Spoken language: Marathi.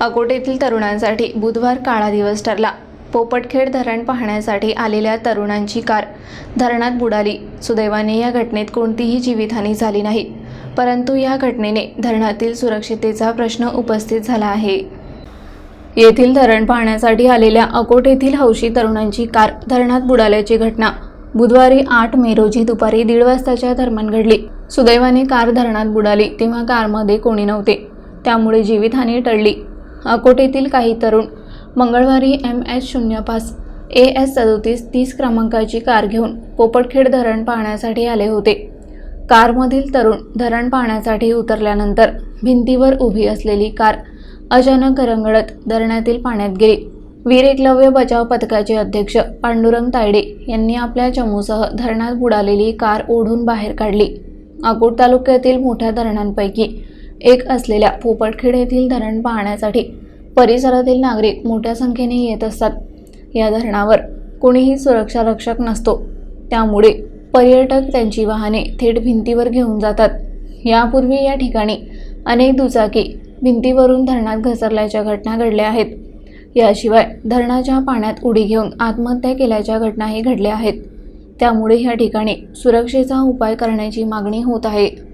अकोटेतील तरुणांसाठी बुधवार काळा दिवस ठरला. पोपटखेड धरण पाहण्यासाठी आलेल्या तरुणांची कार धरणात बुडाली. सुदैवाने या घटनेत कोणतीही जीवितहानी झाली नाही. परंतु या घटनेने धरणातील सुरक्षितेचा प्रश्न उपस्थित झाला आहे. येथील धरण पाहण्यासाठी आलेल्या अकोट येथील हौशी तरुणांची कार धरणात बुडाल्याची घटना बुधवारी आठ मे रोजी दुपारी दीड वाजताच्या दरम्यान घडली. सुदैवाने कार धरणात बुडाली तेव्हा कारमध्ये कोणी नव्हते. त्यामुळे जीवितहानी टळली. अकोटेतील काही तरुण मंगळवारी एम एच शून्य पाच ए एस सदोतीस तीस क्रमांकाची कार घेऊन पोपटखेड धरण पाहण्यासाठी आले होते. कारमधील तरुण धरण पाहण्यासाठी उतरल्यानंतर भिंतीवर उभी असलेली कार अचानक रंगळत धरणातील पाण्यात गेली. वीर एकलव्य बचाव पथकाचे अध्यक्ष पांडुरंग तायडे यांनी आपल्या चमूसह धरणात बुडालेली कार ओढून बाहेर काढली. अकोट तालुक्यातील मोठ्या धरणांपैकी एक असलेल्या पोपटखेड येथील धरण पाहण्यासाठी परिसरातील नागरिक मोठ्या संख्येने येत असतात. या धरणावर कोणीही सुरक्षा रक्षक नसतो. त्यामुळे पर्यटक त्यांची वाहने थेट भिंतीवर घेऊन जातात. यापूर्वी या ठिकाणी अनेक दुचाकी भिंतीवरून धरणात घसरल्याच्या घटना घडल्या आहेत. याशिवाय धरणाच्या पाण्यात उडी घेऊन आत्महत्या केल्याच्या घटनाही घडल्या आहेत. त्यामुळे या ठिकाणी सुरक्षेचा उपाय करण्याची मागणी होत आहे.